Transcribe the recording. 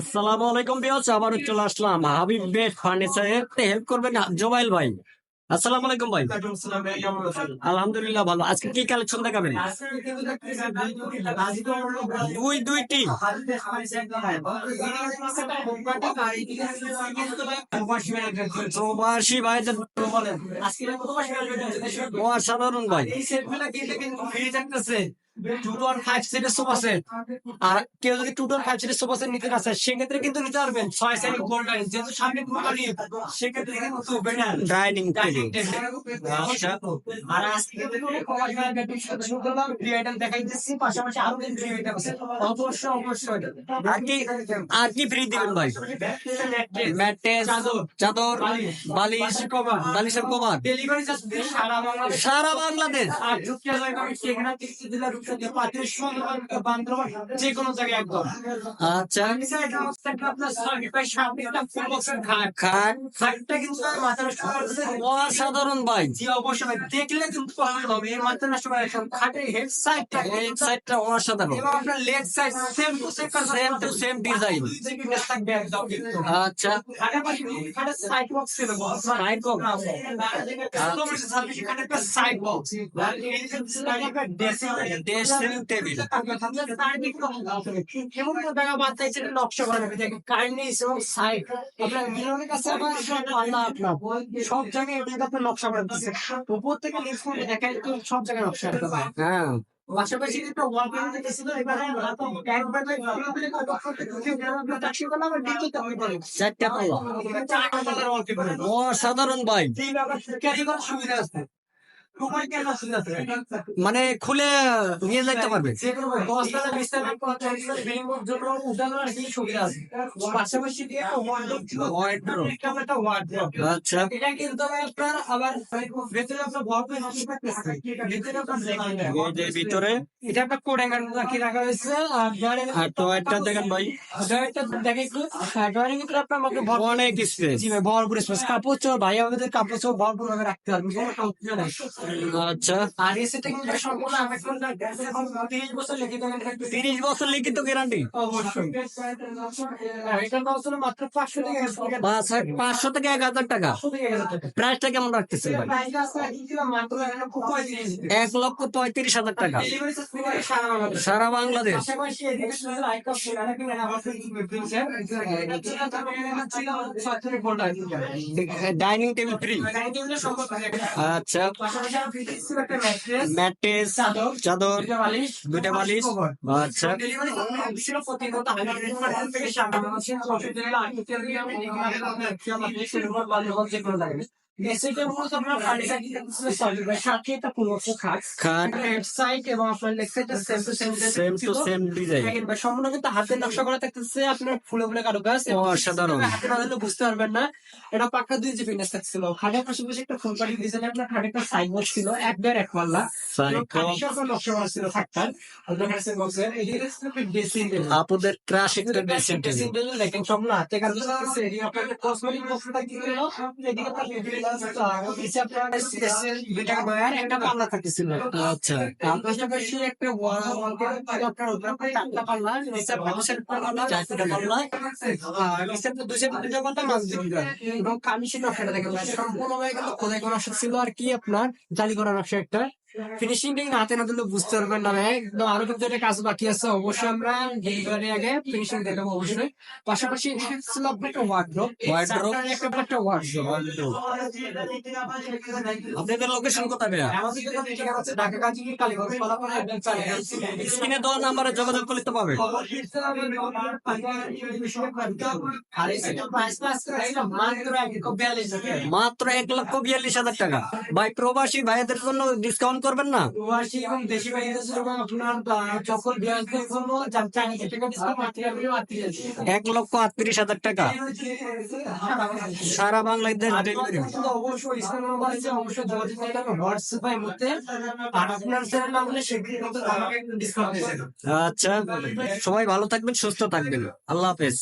আসসালামু আলাইকুম বিয়াস আবারও চলে আসলাম হাবিব বেড ফার্নিচারে। হেল্প করবেন জোবাইল ভাই। আসসালামু আলাইকুম ভাই। আলহামদুলিল্লাহ ভালো। আজকে কি কালেকশন দেখাবেন? দুই দুইটি। প্রবাসী ভাইদের অসাধারণ ভাই। আর ফাইভ সিটের সোফা সেট আর কেউ যদি টু টু ফাইভ সিটের সোফা সেট নিতে আসে সেক্ষেত্রে কিন্তু নিতে পারবেন। ছয় সাইড গোল্ডেন যেহেতু সামনে কোম্পানি সেক্ষেত্রে কিন্তু ডাইনিং। আর আজকে কিন্তু কমার্শিয়াল ব্যাটারি সাথে শুরু করলাম ফ্রি আইটেম দেখাই দিচ্ছি পাশাপাশি আরও কিন্তু আছে। অবশ্যই অবশ্যই আর কি আর কি ফ্রি দিবেন ভাই? ম্যাট্রেস চাদর বালিশ বালিশের কভার। ডেলিভারি সারা বাংলাদেশ। সারা বাংলাদেশ। আর বান্ধব যে কোনো জায়গায় একদম আচ্ছা অসাধারণ ভাই। জি অবশ্যই দেখলে কিন্তু পাগল হবে। এই মাত্র নষ্ট করে খাটের হেড সাইডটা এই সাইডটা অসাধারণ। এবং আপনার leg side same to same same to same design থাকবে একদম আচ্ছা। খাটের পাশে খাটের সাইড বক্স ছিল Side box? Side box dressing table. এমন কোনো জায়গা নকশা করা যাবে দেখেন কার্নিস এবং সাইড আপনার মিলনের কাছে আবার সব আল্লাহ আপনার সব জায়গায় এটাকে আপনার নকশা করা দিচ্ছে উপর থেকে নিচ পর্যন্ত একা সব জায়গায় নকশা করতে পারে হ্যাঁ। পাশাপাশি ওয়াল পেন্ট এবারে একবারে চারটা অসাধারণ ভাই এই ক্যারি করার সুবিধা আছে উপায় কেন সুবিধা আছে মানে খুলে নিয়ে যাইতে পারবে। আচ্ছা। এটা কিন্তু ভাই আপনার আবার ভেতরে আপনার এটা একটা কোডে গান রাখি রাখা হয়েছে। আর আর টয়টা দেখেন ভাই। দেখে একটু। হ্যাঁ, ভিতরে আপনার আমাকে অনেক স্পেস জি ভাই ভরপুর স্পেস কাপড় চোর ভাই আমাদের কাপড় চোর ভরপুর ভাবে রাখতে নাই। আচ্ছা। তিরিশ বছর লিখিত গ্যারান্টি পাঁচশো থেকে এক হাজার টাকা। প্রাইসটা কেমন রাখতেছে এক লক্ষ পঁয়ত্রিশ। হাজার টাকা। সারা বাংলাদেশ। ডাইনিং টেবিল ফ্রি আচ্ছা। ম্যাট্রেস চাদর চাদর দুইটা বালিশ দুইটা বালিশ আচ্ছা ডেলিভারি সম্পূর্ণ কিন্তু হাতের নকশা করা থাকতেছে। আপনার ফুলে ফুলে অসাধারণ। হাতে না দিলে বুঝতে পারবেন না। এটা পাক্কা দুই থাকছিল পাশাপাশি একটা ডিজাইন আপনার একটা ছিল। এক পাল্লা নকশা করা ছিল আপুদের ক্রাশ একটা ড্রেসিং টেবিল দেখেন হাতে কসমেটিক একটা পাল্লা থাকতেছিল। আচ্ছা। পাশাপাশি একটা পাল্লা পাল্লা এবং নকশাটা দেখেন সম্পূর্ণভাবে খোদাই করা ছিল আর কি আপনার জালি করা নকশা একটা। ফিনিশিং টা কিন্তু হাতে না দিলে বুঝতে পারবেন না একদম আরও কিন্তু একটা কাজ বাকি আছে অবশ্যই আমরা ডেলিভারি আগে ফিনিশিং দেখাবো অবশ্যই। পাশাপাশি ছিল একটা ওয়ার্ড্রোপ Wardrobe? একটা একটা ওয়ার্ড্রোপ আপনাদের লোকেশন কোথায় ভাইয়া? আমাদের যেটা ঠিকানা আছে ঢাকা কাজী কালীগঞ্জ ফলাফল স্ক্রিনে দেওয়া নাম্বারে যোগাযোগ করতে পাবে মাত্র এক লক্ষ বিয়াল্লিশ হাজার টাকা। ভাই প্রবাসী ভাইদের জন্য ডিসকাউন্ট করবেন না? দেশি আপনার এক লক্ষ আটত্রিশ হাজার টাকা। সারা বাংলাদেশ অবশ্যই আচ্ছা সবাই ভালো থাকবেন সুস্থ থাকবেন। আল্লাহ হাফেজ।